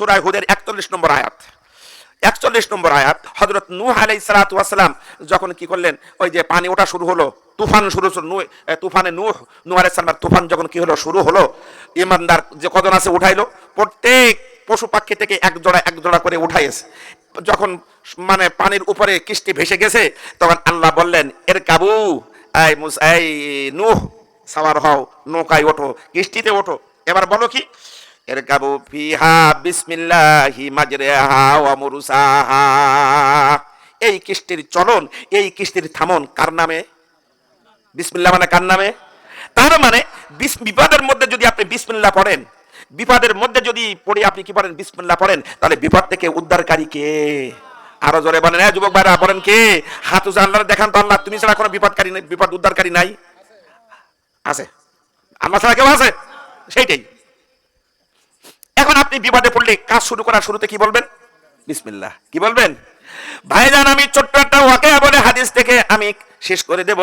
সুরায় হুদের একচল্লিশ নম্বর আয়াত। একচল্লিশ নম্বর আয়াত হজরত নূহ আলাই সালাতাম যখন কি করলেন, ওই যে পানি ওঠা শুরু হলো, তুফান শুরু তুফানে নূহ নূহ আলাই সালামের তুফান যখন কি হলো, শুরু হলো, ইমানদার যে কজন আছে উঠাইলো, প্রত্যেক পশু পাখি থেকে এক জোড়া এক জোড়া করে উঠাইছে। যখন মানে পানির উপরে কিস্তি ভেসে গেছে, তখন আল্লাহ বললেন, এর কাবু এই মুস এই নূহ, সাওয়ার হও, নৌকায় ওঠো কিস্তিতে ওঠো। এবার বলো কি এর কাবু ফিহা বিসমিল্লাহি মাজরেহা ওয়া মুরসাহা। এই কিস্তির চলন, এই কিস্তির থামন কার নামে? বিসমিল্লাহ মানে কার নামে? তার মানে বিপদের মধ্যে যদি আপনি বিসমিল্লাহ পড়েন বিপদের মধ্যে যদি পড়ে আপনি কি পড়েন? বিসমিল্লাহ পড়েন, তাহলে বিপদ থেকে উদ্ধারকারী কে? আরও জোরে বলেন হ্যাঁ যুবক ভাইরা, বলেন কে? হাত আল্লাহ দেখান তো আল্লাহ, তুমি ছাড়া কোনো বিপদকারী নেই, বিপদ উদ্ধারকারী নাই। আছে? আল্লাহ ছাড়া কেউ আছে? সেইটাই। এখন আপনি বিবাদে পড়লে কাজ শুরু করার শুরুতে কি বলবেন? বিসমিল্লাহ। কি বলবেন? ভাইজান, আমি ছোট্ট একটা ওয়াকে বলে হাদিস থেকে আমি শেষ করে দেব।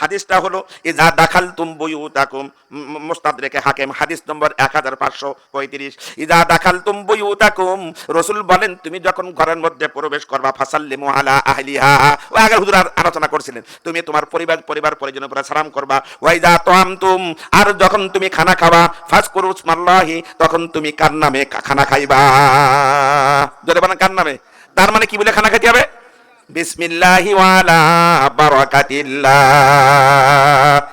হাদিসটা হলো, ইজা দাখাল তুম বইউ তাকুম মোস্তাদ রেখে হাকেম, হাদিস নম্বর এক হাজার পাঁচশো পঁয়ত্রিশ। ইজা দাখাল তুম বইউ তাকুম রসুল বলেন, তুমি যখন ঘরের মধ্যে প্রবেশ করবা, ফাসাল্লিমু আলা আহলিহা। ও আগে হুজুর আলোচনা করছিলেন, তুমি তোমার পরিবার পরিবার পরিজনের উপরে সালাম করবা। ওয়াইজা তোয়াম তুম আর যখন তুমি খানা খাবা ফাস করু উসমাল্লাহি তখন তুমি কার নামে খানা খাইবা। জোরে বানা কার নামে। তার মানে কি বলে খানা খেতে হবে? বিসমিল্লাহি ওয়ালা বারাকাতিল্লাহ।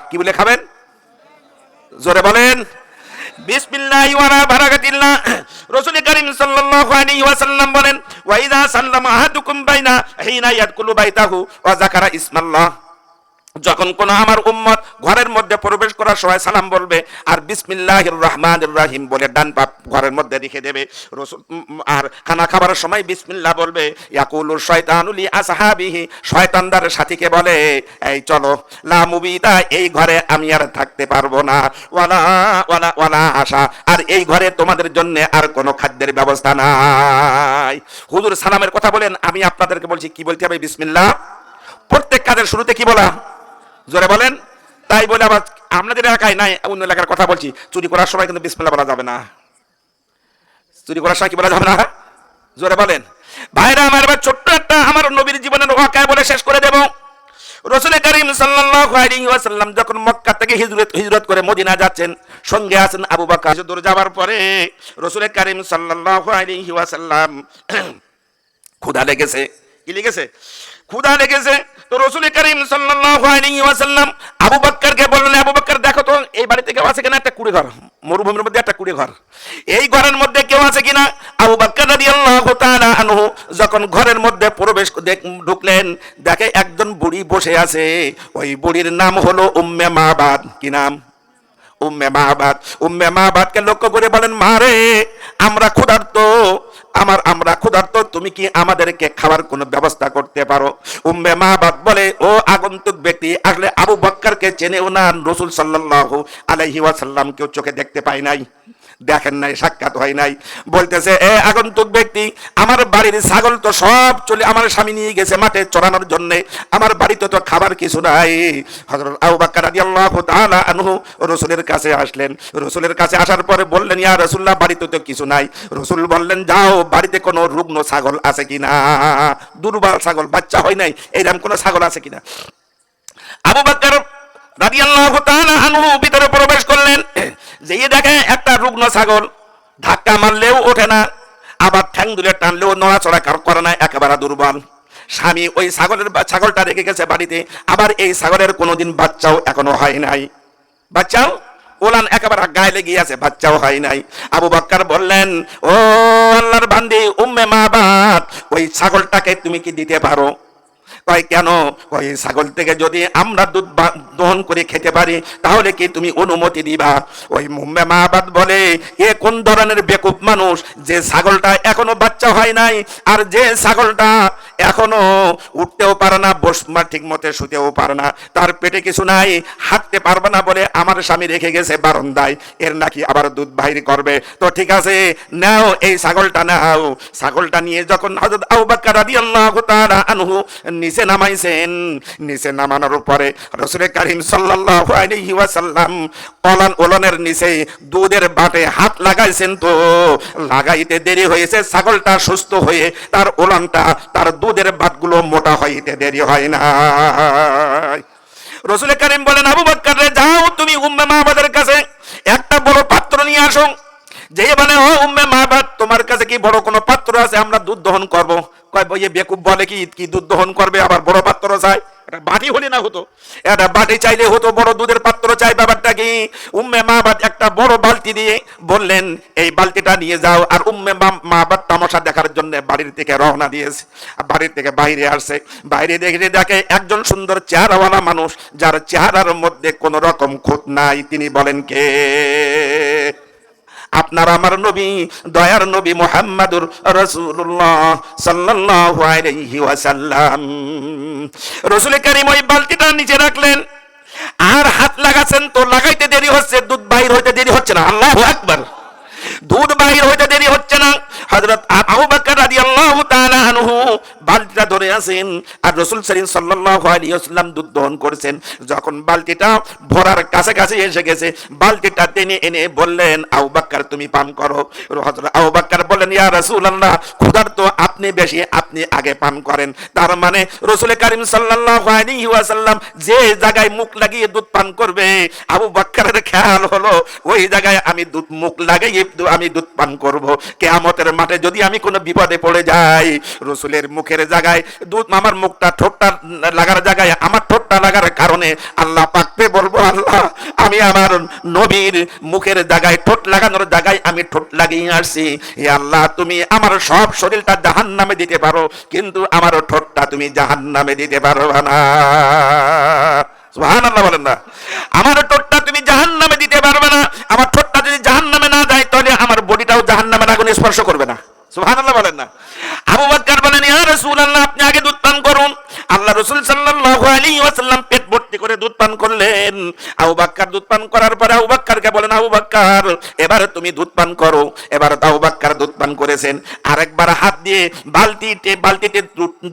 কি বলে খাবেন? জোরে বলেন। বিসমিল্লাহি ওয়া বারাকাতিল্লাহ। রাসূল কারীম সাল্লাল্লাহু আলাইহি ওয়াসাল্লাম বলেন, ওয়া ইযা সাল্লামা আহাদুকুম বাইনা হিনা ইয়াদকুলু বাইতাহু ওয়া যাকারা ইসমাল্লাহ। যখন কোন আমার উম্মত ঘরের মধ্যে প্রবেশ করার সময় সালাম বলবে, আর বিসমিল্লাহির রহমানির রহিম বলে ডান পাপ ঘরের মধ্যে রেখে দেবে আর খানা খাবার সময় বিসমিল্লাহ বলবে ইয়াকুলুর শয়তানুলি আসহাবিহি শয়তানদার সাথীকে বলে, এই চলো, লা মুবিতা, এই ঘরে আমি আর থাকতে পারব না, ওয়ালা ওয়ালা ওয়ালা আশা, আর এই ঘরে তোমাদের জন্য আর কোনো খাদ্যের ব্যবস্থা নাই। হুজুর সালামের কথা বলেন, আমি আপনাদেরকে বলছি, কি বলতে হবে? বিসমিল্লাহ। প্রত্যেক কাজের শুরুতে কি বলা? জোরে বলেন? তাই বলে আবার আপনাদের এলাকায় নাই, অন্য এলাকার কথা বলছি। চুরি করার সময় কিন্তু বিসমিল্লাহ বলা যাবে না। চুরি করার সময় কি বলা যাবে না? জোরে বলেন। ভাইরা, আমার এবার ছোট্ট একটা আমার নবীর জীবনের ওয়াকায় বলে শেষ করে দেব। রসুল করিম ওয়াসাল্লাম যখন মক্কা থেকে হিজরত হিজরত করে মদিনা যাচ্ছেন, সঙ্গে আছেন আবু বকর। দূর যাওয়ার পরে রসুল করিম সাল্লাল্লাহু আলাইহি ওয়াসাল্লাম ক্ষুধা লেগেছে। কি লেগেছে? ক্ষুধা লেগেছে। তো রসুল করিম ওয়াসাল্লাম আবু বকরকে বললেন, আবু বকর দেখো তো, এই বাড়িতে কেউ আছে কিনা? একটা কুড়ি ঘর মরুভূমির মধ্যে একটা কুড়ি ঘর এই ঘরের মধ্যে কেউ আছে কিনা? আবু তাআলা আনহু যখন ঘরের মধ্যে প্রবেশ ঢুকলেন, দেখে একজন বুড়ি বসে আছে। ওই বুড়ির নাম হলো উম্মে মাবাদ। কি নাম? উম্মে মাহবাদ উম্মে মাহবাদকে লক্ষ্য করে বলেন মারে আমরা ক্ষুধার্ত আমার, আমরা ক্ষুধার্ত, তুমি কি আমাদেরকে খাবার কোনো ব্যবস্থা করতে পারো? উম্মে মাহবাদ বলে, ও আগন্তুক ব্যক্তি, আসলে আবু বক্কারকে চেনেও না, রসুল সাল্লাহ কেউ চোখে দেখতে পায় নাই। দেখেন নাই, সাক্ষাৎ হয় নাই। বলতেছে, এ আগন্তুক ব্যক্তি, আমার বাড়ির ছাগল তো সব চলে, আমার স্বামী নিয়ে গেছে মাঠে চড়ানোর জন্য, আমার বাড়িতে তো খাবার কিছু নাই। হযরত আবু বকর রাদিয়াল্লাহু তাআলা আনহু রাসূলের কাছে আসলেন। রাসূলের কাছে আসার পরে বললেন, ইয়া রাসূলুল্লাহ, বাড়িতে তো কিছু নাই। রাসূল বললেন, যাও, বাড়িতে কোনো রুগ্ন ছাগল আছে কিনা? দুর্বল ছাগল, বাচ্চা হয় নাই এইরকম কোনো ছাগল আছে কিনা? আবু আনহু ভিতরে প্রবেশ করলেন। যেয়ে দেখে একটা রুগ্ন ছাগল ধাক্কা মারলেও ওঠে না, আবার ঠ্যাং দুলে টানলেও নড়াচড়া কর- না, একেবারে দুর্বল। স্বামী ওই ছাগলের ছাগলটা রেখে গেছে বাড়িতে, আবার এই ছাগলের কোনোদিন বাচ্চাও এখনও হয় নাই। বাচ্চাও? ওলান একেবারে গায়ে লেগে আছে, বাচ্চাও হয় নাই। আবু বাক্কার বললেন, ও আল্লাহর বান্দি, উম্মে মা বাপ ওই ছাগলটাকে তুমি কি দিতে পারো? কয়, কেন? ওই ছাগল থেকে যদি আমরা দুধ দহন করে খেতে পারি, তাহলে কি তুমি অনুমতি দিবা? ওই মুম্বে মাহাবাদ বলে, এ কোন ধরনের বেকুব মানুষ? যে ছাগলটা এখনও বাচ্চা হয় নাই, আর যে ছাগলটা এখনও উঠতেও পারে না বসমা ঠিক মতে শুতেও পারে না। তার পেটে কিছু নাই, হাঁটতে পারবে না বলে আমার স্বামী রেখে গেছে বারন্দায়। এর নাকি আবার দুধ বাহির করবে। তো ঠিক আছে, নাও এই ছাগলটা নাও। ছাগলটা নিয়ে যখন হযরত আবু বকর রাদিয়াল্লাহু তাআলা আনহু নিচে নামাইছেন, নিচে নামানোর পরে রাসূল কারীম সাল্লাল্লাহু আলাইহি ওয়াসাল্লাম ওলান ওলনের নিচে দুধের বাটে হাত লাগাইছেন তো। লাগাইতে দেরি হয়েছে, ছাগলটা সুস্থ হয়ে তার ওলানটা, তার দুধের ভাতগুলো মোটা হইতে দেরি হয় না। রসুল করিম বলেন, আবু বাক্কার যাও তুমি উম্মে মাহবাদের কাছে একটা বড় পাত্র নিয়ে আসো। যে মানে ও উম্মে মাহবাদ, তোমার কাছে কি বড় কোনো পাত্র আছে? আমরা দুধ দহন করব। কয় বইয়ে বেকুব বলে কি কি দুধ দহন করবে? আবার বড় পাত্র চাই। এটা বাটি হলে না হতো। এটা বাটি চাইলে হতো, বড় দুধের পাত্র চাই ব্যাপারটা কি? উম্মে মাহবাদ একটা বড় বালতি দিয়ে বললেন, এই বালতিটা নিয়ে যাও। আর উম্মে মা- মাহবাদ তামাশা দেখার জন্য বাড়ির থেকে রওনা দিয়েছে। বাড়ির থেকে বাইরে আসছে বাইরে দেখে দেখে একজন সুন্দর চেহারাওয়ালা মানুষ, যার চেহারার মধ্যে কোনো রকম খুঁত নাই। তিনি বলেন, কে? আপনার আমার নবী, দয়ার নবী মোহাম্মদুর রসুল্লাহ সাল্লাল্লাহু আলাইহি ওয়াসাল্লাম। রসুল কারিম ওই বালতিটা নিচে রাখলেন। আর হাত লাগাচ্ছেন তো লাগাইতে দেরি হচ্ছে, দুধ বাহির হইতে দেরি হচ্ছে না। আল্লাহু আকবার। দুধ বাহির হইতে দেরি হচ্ছে না। হযরত আবু বকর রাদিয়াল্লাহু তাআলা আনহু বালতিটা ধরে আছেন আর রাসূল সাল্লাল্লাহু আলাইহি দুধ দহন করেছেন। যখন বালতিটা ভরার কাছে কাছে এসে গেছে, বালতিটা টেনে এনে বললেন, আবু বকর তুমি পান করো। আবু বকর বললেন, ইয়া রাসূলুল্লাহ ক্ষুধার তো আপনি বেশি, আপনি আগে পান করেন। তার মানে রাসূল কারীম সাল্লাল্লাহু আলাইহি ওয়াসাল্লাম যে জায়গায় মুখ লাগিয়ে দুধ পান করবে, আবু বকরের খেয়াল হলো, ওই জায়গায় আমি দুধ মুখ লাগাইয়ে দু- আমি দুধ পান করব। কেয়ামতের মাঠে যদি আমি কোনো বিপদে পড়ে যাই, রসুলের মুখের জায়গায় দুধ আমার মুখটা ঠোঁটটা লাগার জায়গায়, আমার ঠোঁটটা লাগার কারণে আল্লাহ পাকবে বলব, আল্লাহ, আমি আমার নবীর মুখের জায়গায়, ঠোঁট লাগানোর জায়গায় আমি ঠোঁট লাগিয়ে আসছি। হে আল্লাহ, তুমি আমার সব শরীরটা জাহান নামে দিতে পারো, কিন্তু আমার ঠোঁটটা তুমি জাহান নামে দিতে পারো না। সুবহানাল্লাহ বলেন না। আমার ঠোঁটটা তুমি জাহান নামে দিতে পারবে না, আমার ঠোঁটটা যদি জাহান নামে না যায়, তাহলে আমার বডিটাও জাহান নামে আগুন স্পর্শ করবে না। সুবহানাল্লাহ বলেন না। আবু বলেন ইয়া রাসূলুল্লাহ আপনি আগে দুধ পান করুন। আল্লাহ রাসূল সাল্লাল্লাহু আলাইহি ওয়াসাল্লাম পেট করে দুধ পান করলেন। আবু বকর দুধ পান করার পরে আবু বকরকে বলেন, আবু বকর এবার তুমি দুধ পান করো। এবার আবু বকর দুধ পান করেছেন। আরেকবার হাত দিয়ে বালতিতে বালতিতে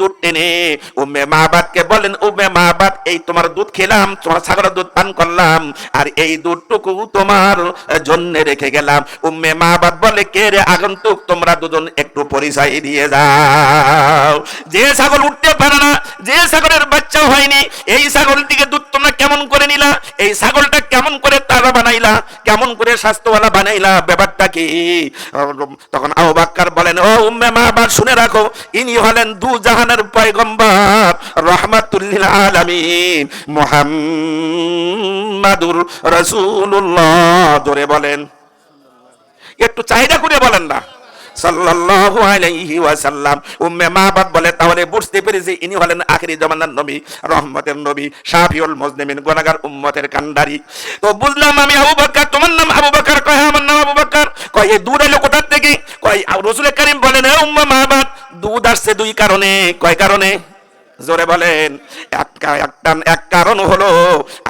দুধ টেনে উম্মে মাহবাদকে বলেন, উম্মে মাহবাদ এই তোমার দুধ খেলাম, তোমার ছাগলের দুধ পান করলাম, আর এই দুধটুকু তোমার জন্য রেখে গেলাম। উম্মে মাহবাদ বলে, কে রে আগন্তুক, তোমরা দুজন একটু পরিচয় দিয়ে যাও। যে ছাগল উঠতে পারে না, যে ছাগলের বাচ্চা হয়নি, এই ছাগলটিকে দুধ তোমরা কেমন করে নিলা? এই ছাগলটা কেমন করে তারা বানাইলা? কেমন করে স্বাস্থ্যওয়ালা বানাইলা? ব্যাপারটা কি? তখন আবু বাক্কার বলেন, ও উম্মে মাহবাদ শুনে রাখো, ইনি হলেন দু জাহানের পয়গম্বর। রহমাতুল্লিল আলামিন। মুহাম্মাদুর রাসূলুল্লাহ। জোরে বলেন। একটু চাহিদা করে বলেন না। সাল্লাল্লাহু আলাইহি ওয়াসাল্লাম। উম্মে মাবাদ বলে তাহলে বুঝতে পেরেছি ইনি হলেন আখিরি জামানার নবী রহমতের নবী শাফিউল মুজলিমিন গুনাহগার উম্মতের কান্ডারি তো বুঝলাম আমি আবু বকর তোমার নাম আবু বকর কয় হ্যাঁ, আমার নাম আবু বকর। কয় এই দুধ এলো কোথা থেকে? কয় রসুল করিম বলেন উম্মে মাবাদ দুধ আসছে দুই কারণে। কয় কারণে? জোরে বলেন, এক কারণ হলো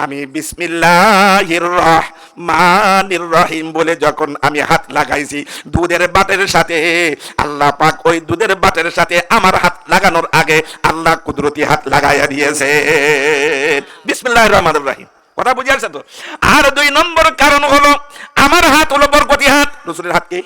আমি বিসমিল্লাহির রহমানির রহিম বলে যখন আমি হাত লাগাইছি, দুধের বাটের সাথে, আল্লাহ পাক ওই দুধের বাটের সাথে আমার হাত লাগানোর আগে আল্লাহ কুদরতি হাত লাগাইয়া দিয়েছে। বিসমিল্লাহির রহমানির রহিম। কথা বুঝে আসছে তো? আর দুই নম্বর কারণ হলো, আমার হাত হলো বরকতি হাত। রসুলের হাত কি?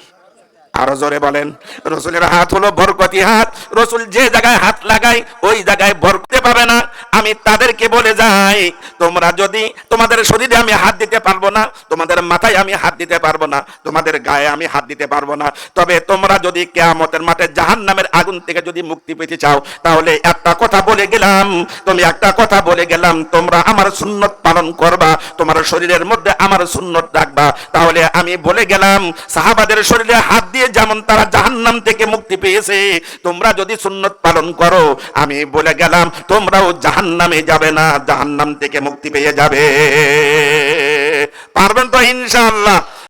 আরও জোরে বলেন, রসুলের হাত হলো বরকতি হাত, রসুল যে জায়গায় হাত লাগায়, ওই জায়গায় বরকতে পাবে না। আমি তাদেরকে বলে যাই, তোমরা যদি তোমাদের শরীরে আমি হাত দিতে পারব না, তোমাদের মাথায় আমি হাত দিতে পারব না, তোমাদের গায়ে আমি হাত দিতে পারব না। তবে তোমরা যদি কেয়ামতের মাঠে জাহান নামের আগুন থেকে যদি মুক্তি পেতে চাও, তাহলে একটা কথা বলে গেলাম, তুমি একটা কথা বলে গেলাম, তোমরা আমার সুন্নত পালন করবা, তোমার শরীরের মধ্যে আমার সুন্নত রাখবা। তাহলে আমি বলে গেলাম, সাহাবাদের শরীরে হাত দিয়ে যেমন তারা জাহান্নাম থেকে মুক্তি পেয়েছে, তোমরা যদি সুন্নত পালন করো, আমি বলে গেলাম, তোমরাও জাহান্নামে যাবে না, জাহান্নাম থেকে মুক্তি পেয়ে যাবে। পারবেন তো ইনশাআল্লাহ?